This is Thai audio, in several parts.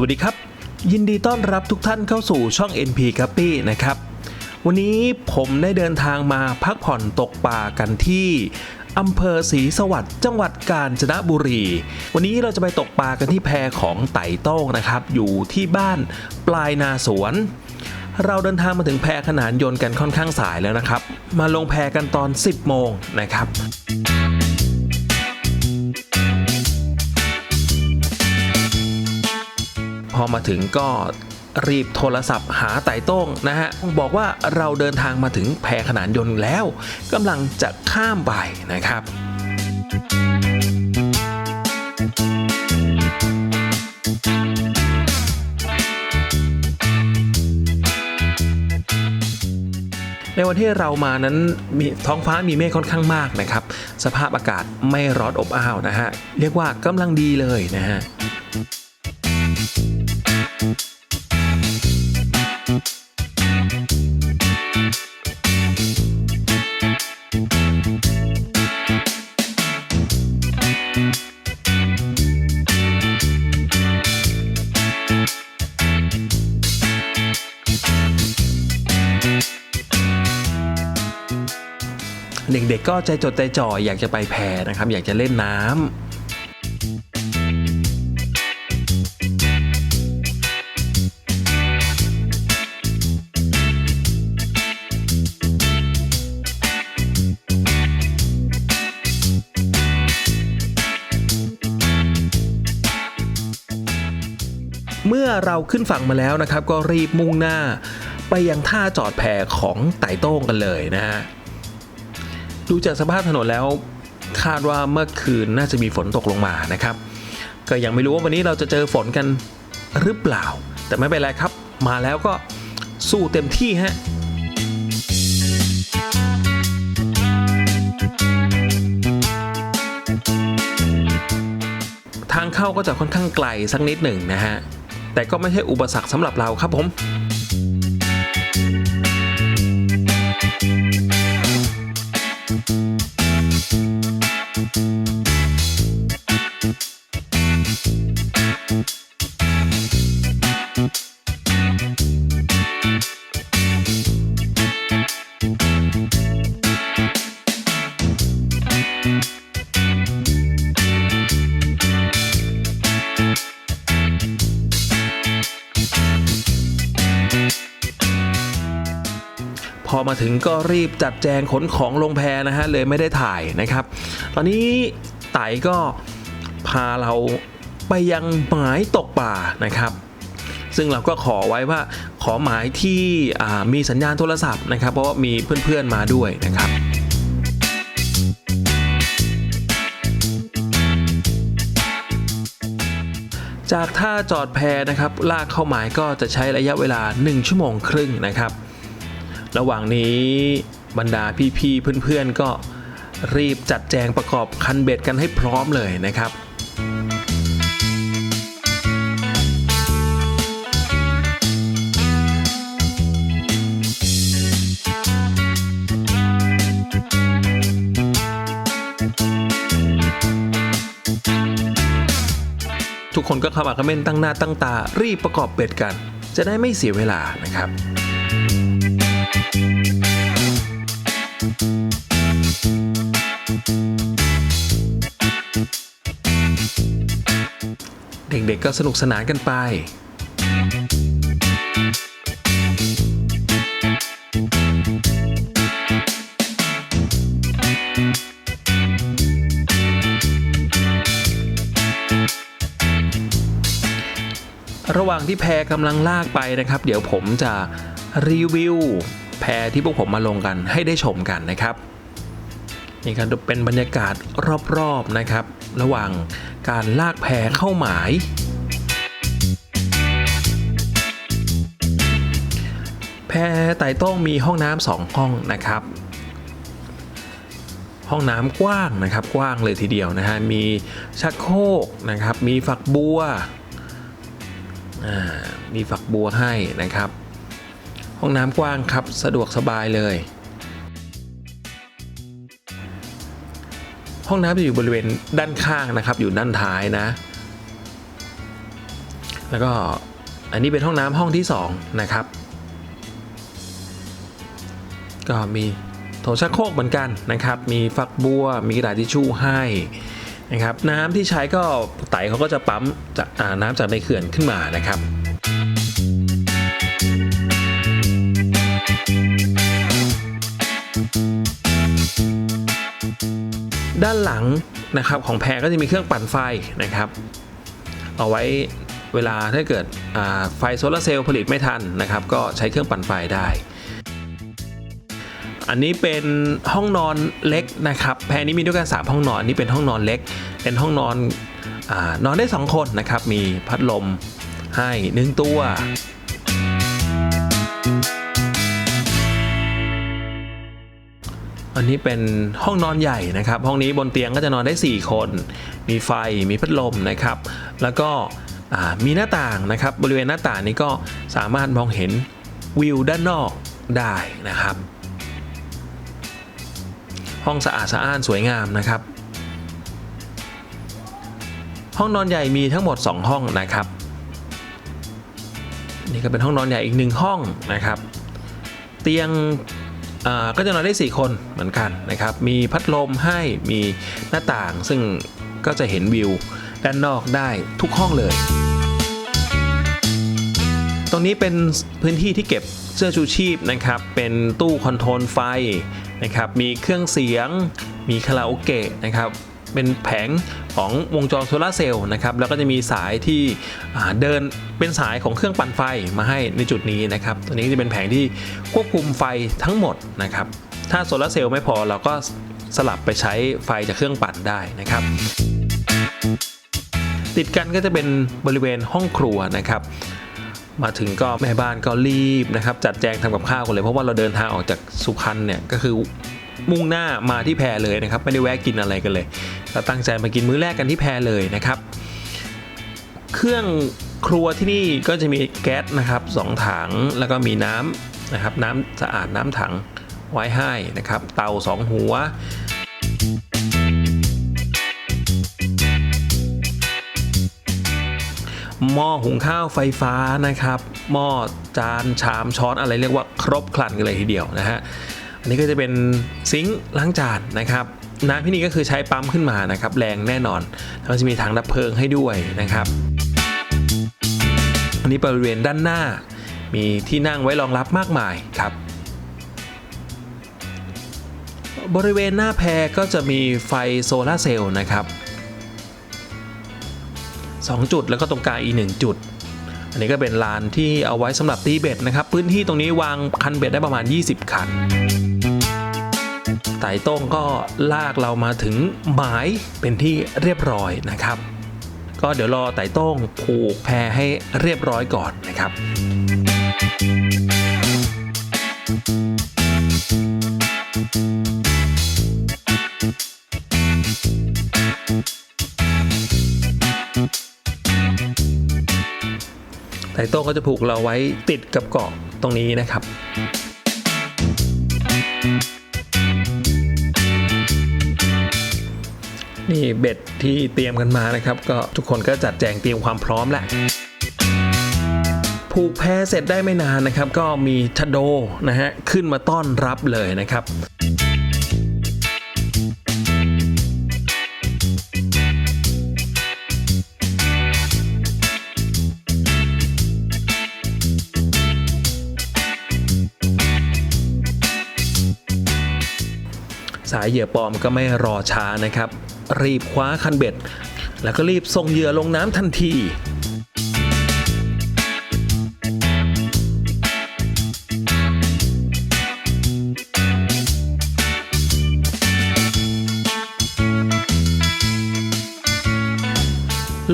วัสดีครับ ยินดีต้อนรับทุกท่านเข้าสู่ช่อง NP c a p p y นะครับ วันนี้ผมได้เดินทางมาพักผ่อนตกปลากันที่อำเภอศรีสวัสดิ์จังหวัดกาญจนบุรี วันนี้เราจะไปตกปลากันที่แพของไต่โต้งนะครับ อยู่ที่บ้านปลายนาสวน เราเดินทางมาถึงแพขนานยนต์กันค่อนข้างสายแล้วนะครับ มาลงแพกันตอน 10 โมงนะครับ อมาถึงก็รีบโทรศัพท์หาไต่โต้งนะฮะ บอกว่าเราเดินทางมาถึงแพขนานยนต์แล้วกำลังจะข้ามไปนะครับในวันที่เรามานั้นมีท้องฟ้ามีเมฆค่อนข้างมากนะครับ สภาพอากาศไม่ร้อนอบอ้าวนะฮะ เรียกว่ากำลังดีเลยนะฮะ เด็กๆ ก็ใจจดใจจ่ออยากจะไปแพนะครับ อยากจะเล่นน้ำเมื่อเราขึ้นฝั่งมาแล้วนะครับ ก็รีบมุ่งหน้า ไปยังท่าจอดแพของไต่โต้งกันเลยนะฮะ ดูจากสภาพถนนแล้วคาดว่าเมื่อคืนน่าจะมีฝนตกลงมานะครับ ก็ยังไม่รู้ว่าวันนี้เราจะเจอฝนกันหรือเปล่า แต่ไม่เป็นไรครับ มาแล้วก็สู้เต็มที่ฮะทางเข้าก็จะค่อนข้างไกลสักนิดหนึ่งนะฮะ แต่ก็ไม่ใช่อุปสรรคสำหรับเราครับผม มาถึงก็รีบจัดแจงขนของลงแพนะฮะเลยไม่ได้ถ่ายนะครับ ตอนนี้ไต่ก็พาเราไปยังหมายตกป่านะครับ ซึ่งเราก็ขอไว้ว่าขอหมายที่มีสัญญาณโทรศัพท์นะครับ เพราะว่ามีเพื่อนๆมาด้วยนะครับจากท่าจอดแพนะครับ ลากเข้าหมายก็จะใช้ระยะเวลา 1 ชั่วโมงครึ่งนะครับ ระหว่างนี้บรรดาพี่ๆเพื่อนๆก็รีบจัดแจงประกอบคันเบ็ดกันให้พร้อมเลยนะครับทุกคนก็ขมาคอมเมนต์ตั้งหน้าตั้งตารีบประกอบเบ็ดกัน จะได้ไม่เสียเวลานะครับ เด็กๆก็สนุกสนานกันไป ระหว่างที่แพรกำลังลากไปนะครับ เดี๋ยวผมจะรีวิว แพรที่พวกผมมาลงกันให้ได้ชมกันนะครับนี่ครับเป็นบรรยากาศรอบๆนะครับ ระหว่างการลากแพเข้าหมาย แพไต่โต้งมีห้องน้ำสองห้องนะครับ ห้องน้ำกว้างนะครับกว้างเลยทีเดียวนะฮะมีชักโครกนะครับ มีฝักบัวมีฝักบัวให้นะครับ ห้องน้ำกว้างครับ สะดวกสบายเลย ห้องน้ำจะอยู่บริเวณด้านข้างนะครับ อยู่ด้านท้ายนะ แล้วก็อันนี้เป็นห้องน้ำห้องที่ 2 นะครับ ก็มีโถชักโครกเหมือนกันนะครับ มีฝักบัว มีกระดาษทิชชู่ให้นะครับ น้ำที่ใช้ก็ไตเขาก็จะปั๊มจากน้ำจากในเขื่อนขึ้นมานะครับ ด้านหลังนะครับของแพรก็จะมีเครื่องปั่นไฟนะครับ เอาไว้เวลาถ้าเกิดไฟโซลาร์เซลล์ผลิตไม่ทันนะครับ ก็ใช้เครื่องปั่นไฟได้ อันนี้เป็นห้องนอนเล็กนะครับ แพรนี้มีด้วยกัน 3 ห้องนอนอันนี้เป็นห้องนอนเล็ก เป็นห้องนอนอนอนได้ 2 คนนะครับ มีพัดลมให้หนึ่งตัว อันนี้เป็นห้องนอนใหญ่นะครับ ห้องนี้บนเตียงก็จะนอนได้ 4 คน มีไฟ มีพัดลมนะครับ แล้วก็มีหน้าต่างนะครับ บริเวณหน้าต่างนี้ก็สามารถมองเห็นวิวด้านนอกได้นะครับ ห้องสะอาดสะอ้านสวยงามนะครับ ห้องนอนใหญ่มีทั้งหมด 2 ห้องนะครับ นี่ก็เป็นห้องนอนใหญ่อีกหนึ่งห้องนะครับ เตียง ก็จะนอนได้ 4 คนเหมือนกันนะครับ มีพัดลมให้มีหน้าต่างซึ่งก็จะเห็นวิวด้านนอกได้ทุกห้องเลย ตรงนี้เป็นพื้นที่ที่เก็บเสื้อชูชีพนะครับ เป็นตู้คอนโทรลไฟนะครับ มีเครื่องเสียง มีคาราโอเกะนะครับ เป็นแผงของวงจรโซลาร์เซลล์นะครับแล้วก็จะมีสายที่เดินเป็นสายของเครื่องปั่นไฟมาให้ในจุดนี้นะครับตัวนี้จะเป็นแผงที่ควบคุมไฟทั้งหมดนะครับถ้าโซลาร์เซลล์ไม่พอเราก็สลับไปใช้ไฟจากเครื่องปั่นได้นะครับ ติดกันก็จะเป็นบริเวณห้องครัวนะครับมาถึงก็แม่บ้านก็รีบนะครับจัดแจงทำกับข้าวกันเลยเพราะว่าเราเดินทางออกจากสุพรรณเนี่ยก็คือ มุ่งหน้ามาที่แพรเลยนะครับ ไม่ได้แวะกินอะไรกันเลยเราตั้งใจมากินมื้อแรกกันที่แพรเลยนะครับ เครื่องครัวที่นี่ก็จะมีแก๊สนะครับสองถังแล้วก็มีน้ำนะครับ น้ำสะอาดน้ำถังไว้ให้นะครับ เตาสองหัวหม้อหุงข้าวไฟฟ้านะครับหม้อจานชามช้อนอะไรเรียกว่าครบครันกันเลยทีเดียวนะฮะ อันนี้ก็จะเป็นซิงค์ล้างจานนะครับน้ำที่นี่ก็คือใช้ปั๊มขึ้นมานะครับแรงแน่นอนแล้วก็จะมีถังดับเพลิงให้ด้วยนะครับ อันนี้บริเวณด้านหน้า มีที่นั่งไว้รองรับมากมายครับ บริเวณหน้าแพรก็จะมีไฟโซลาเซลล์นะครับ 2 จุดแล้วก็ตรงกลางอีก 1 จุด นนี้ก็เป็นลานที่เอาไว้สำหรับตีเบ็ดนะครับ พื้นที่ตรงนี้วางคันเบ็ดได้ประมาณ 20 คันไต่ต้งก็ลากเรามาถึงหมายเป็นที่เรียบร้อยนะครับ ก็เดี๋ยวรอไต่ต้งผูกแพให้เรียบร้อยก่อนนะครับ ไต่โต้ก็จะผูกเราไว้ติดกับเกาะตรงนี้นะครับนี่เบ็ดที่เตรียมกันมานะครับ ก็ทุกคนก็จัดแจงเตรียมความพร้อมแหละผูกแพเสร็จได้ไม่นานนะครับ ก็มีชะโดนะฮะขึ้นมาต้อนรับเลยนะครับ สายเหยื่อปลอมก็ไม่รอช้านะครับ รีบคว้าคันเบ็ด แล้วก็รีบส่งเหยื่อลงน้ำทันที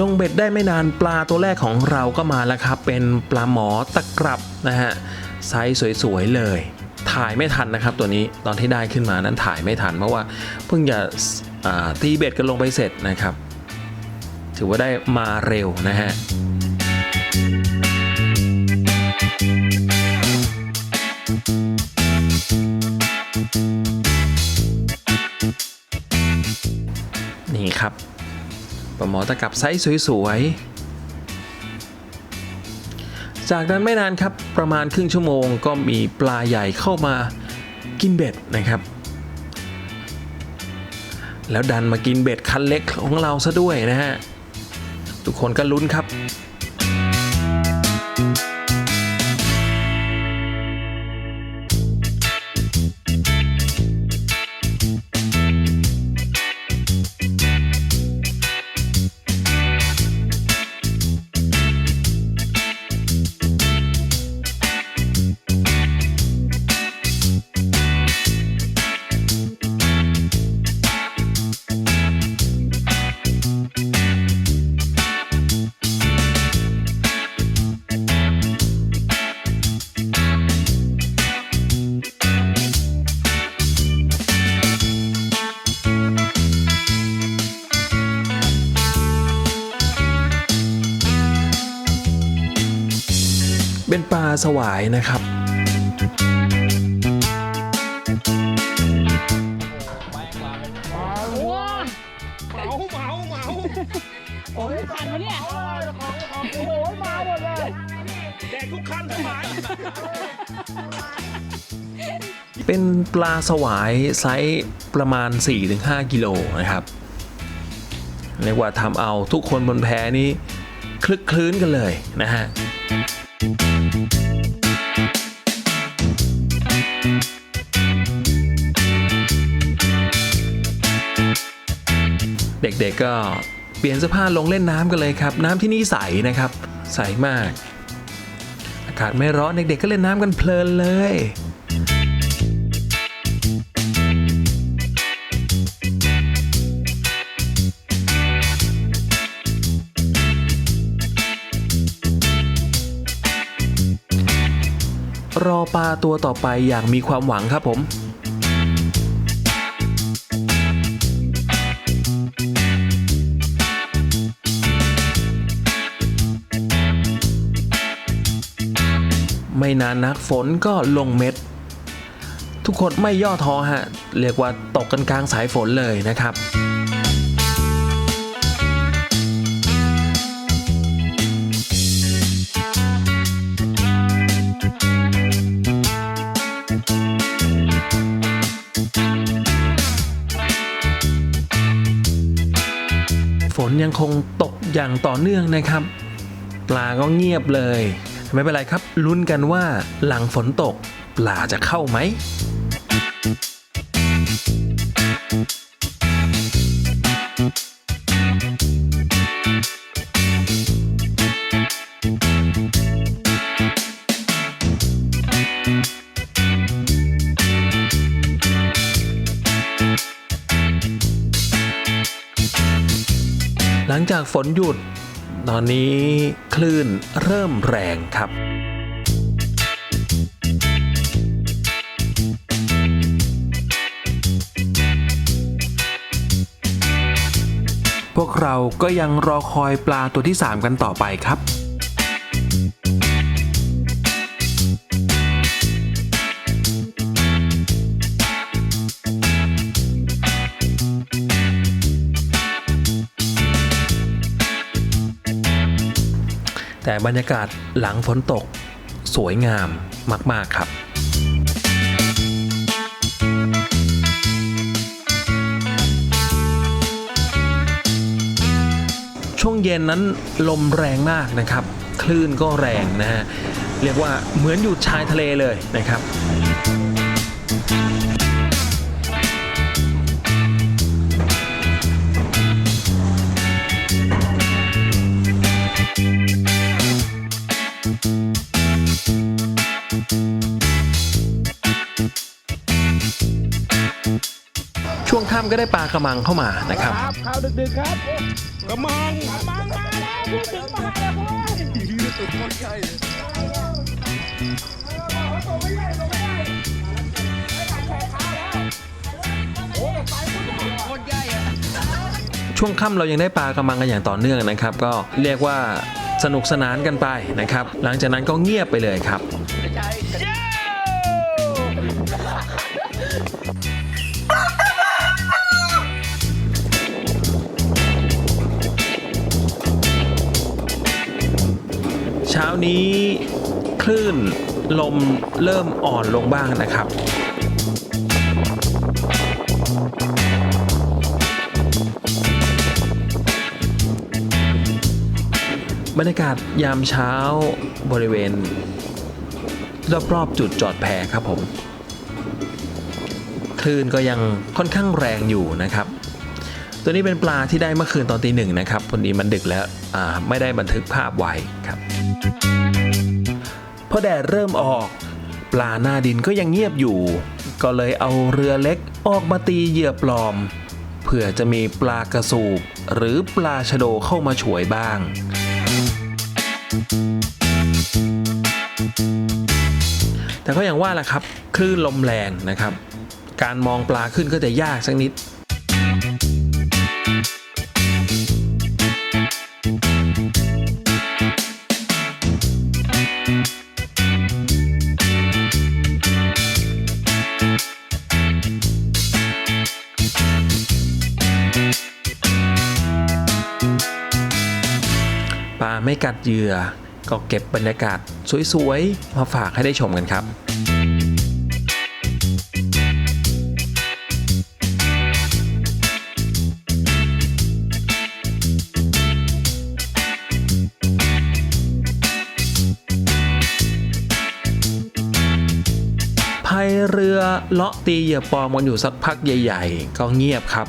ลงเบ็ดได้ไม่นานปลาตัวแรกของเราก็มาแล้วครับ เป็นปลาหมอตะกรับนะฮะไซส์สวยๆเลย ถ่ายไม่ทันนะครับ ตัวนี้ตอนที่ได้ขึ้นมานั้นถ่ายไม่ทัน เพราะว่าเพิ่งจะอ่าตีเบ็ดกันลงไปเสร็จนะครับ ถือว่าได้มาเร็วนะฮะนี่ครับปลาหมอตะกับไซส์สวย จากนั้นไม่นานครับประมาณครึ่งชั่วโมงก็มีปลาใหญ่เข้ามากินเบ็ดนะครับ แล้วดันมากินเบ็ดคันเล็กของเราซะด้วยนะฮะทุกคนก็ลุ้นครับ สวายนะครับ เหมาเหมาเหมาโอ้ยผ่านมาเนี่ยโอ้โหมาหมดเลยแดกทุกคันทั้งหลายเป็นปลาสวายไซส์ประมาณ 4-5 กิโลนะครับเรียกว่าทำเอาทุกคนบนแพนี้คลึกคลื้นกันเลยนะฮะ ด็กๆ ก็เปลี่ยนเสื้อผ้าลงเล่นน้ำกันเลยครับ น้ำที่นี่ใสนะครับ ใสมาก อากาศไม่ร้อนเด็กๆก็เล่นน้ำกันเพลินเลยรอปลาตัวต่อไปอย่างมีความหวังครับผม ไม่นานนักฝนก็ลงเม็ด ทุกคนไม่ย่อท้อฮะ เรียกว่าตกกันกลางสายฝนเลยนะครับฝนยังคงตกอย่างต่อเนื่องนะครับ ปลาก็เงียบเลย ไม่เป็นไรครับ ลุ้นกันว่าหลังฝนตกปลาจะเข้าไหมหลังจากฝนหยุด ตอนนี้คลื่นเริ่มแรงครับพวกเราก็ยังรอคอยปลาตัวที่ 3 กันต่อไปครับ แต่บรรยากาศหลังฝนตกสวยงามมาก ๆ ครับ ช่วงเย็นนั้นลมแรงมากนะครับ คลื่นก็แรงนะฮะ เรียกว่าเหมือนอยู่ชายทะเลเลยนะครับำก็ได้ปลากระมังเข้ามานะครับข่าวดึกๆครับกระมังกระมังมาแล้วพูดถึงมาแล้วเว้ยตุดใหญ่ช่วงค่ำเรายังได้ปลากระมังกันอย่างต่อเนื่องนะครับ ก็เรียกว่าสนุกสนานกันไปนะครับ หลังจากนั้นก็เงียบไปเลยครับ นี้คลื่นลมเริ่มอ่อนลงบ้างนะครับบรรยากาศยามเช้าบริเวณ รอบๆจุดจอดแพครับผม คลื่นก็ยังค่อนข้างแรงอยู่นะครับ ตัวนี้เป็นปลาที่ได้เมื่อคืนตอนตีหนึ่งนะครับพอดีมันดึกแล้วไม่ได้บันทึกภาพไว้ครับพอแดดเริ่มออกปลาหน้าดินก็ยังเงียบอยู่ ก็เลยเอาเรือเล็กออกมาตีเหยื่อปลอมเผื่อจะมีปลากระสูบหรือปลาชะโดเข้ามาฉวยบ้าง แต่ก็อย่างว่าแหละครับ คลื่นลมแรงนะครับ การมองปลาขึ้นก็จะยากสักนิด ไม่กัดเหยื่อ ก็เก็บบรรยากาศสวยๆ มาฝากให้ได้ชมกันครับพายเรือเลาะตีเหยื่อปลอมกันอยู่สักพักใหญ่ ๆ ก็เงียบครับ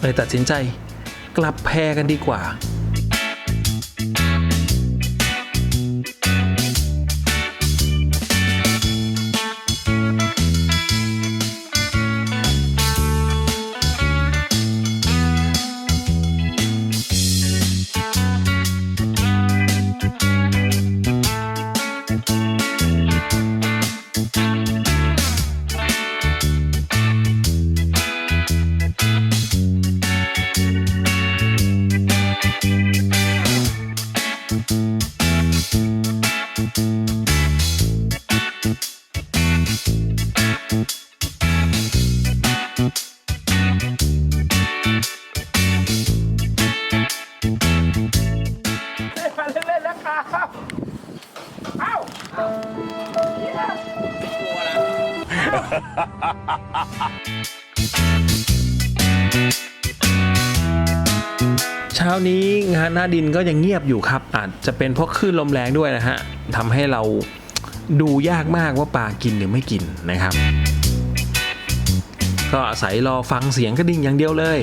เลยตัดสินใจกลับแพกันดีกว่า นี้งานหน้าดินก็ยังเงียบอยู่ครับ อาจจะเป็นเพราะคลื่นลมแรงด้วยนะฮะทำให้เราดูยากมากว่าปลากินหรือไม่กินนะครับ ก็อาศัยรอฟังเสียงกระดิ่งอย่างเดียวเลย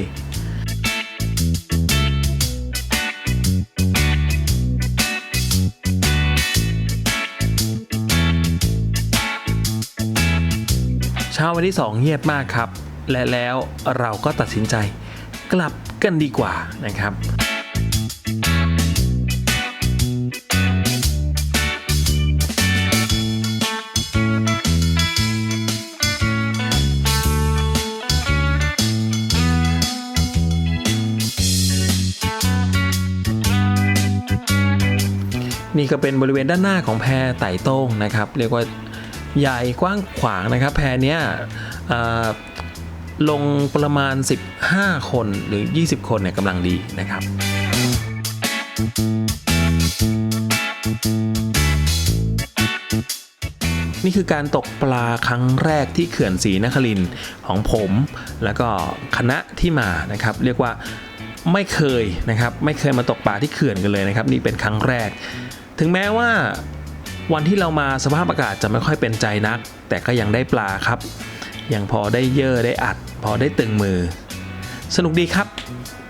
เช้าวันที่ 2 เงียบมากครับ และแล้วเราก็ตัดสินใจกลับกันดีกว่านะครับ นี่ก็เป็นบริเวณด้านหน้าของแพไต่โต้งนะครับ เรียกว่าใหญ่กว้างขวางนะครับ แพเนี้ยลงประมาณ 15 คนหรือ 20 คนเนี่ยกำลังดีนะครับ นี่คือการตกปลาครั้งแรกที่เขื่อนศรีนครินทร์ของผม แล้วก็คณะที่มานะครับ เรียกว่าไม่เคยนะครับ ไม่เคยมาตกปลาที่เขื่อนกันเลยนะครับ นี่เป็นครั้งแรก ถึงแม้ว่า วันที่เรามาสภาพอากาศจะไม่ค่อยเป็นใจนัก แต่ก็ยังได้ปลาครับ ยังพอได้เยอะได้อัด พอได้ตึงมือ สนุกดีครับ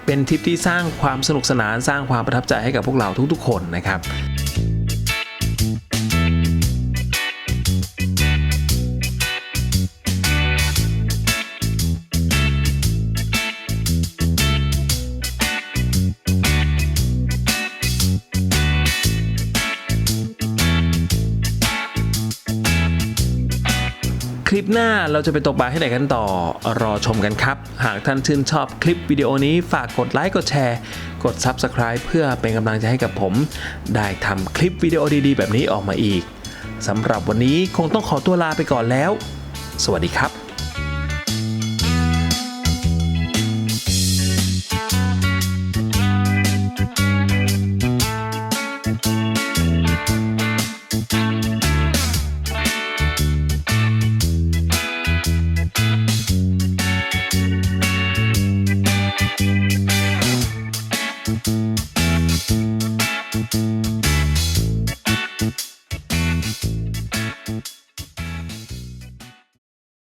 เป็นทริปที่สร้างความสนุกสนานสร้างความประทับใจให้กับพวกเราทุกๆ คนนะครับ หน้าเราจะไปตกปลาที่ไหนกันต่อรอชมกันครับ หากท่านชื่นชอบคลิปวิดีโอนี้ฝากกดไลค์กดแชร์ กด Subscribe เพื่อเป็นกำลังใจให้กับผม ได้ทำคลิปวิดีโอดีๆ แบบนี้ออกมาอีกสำหรับวันนี้คงต้องขอตัวลาไปก่อนแล้ว สวัสดีครับ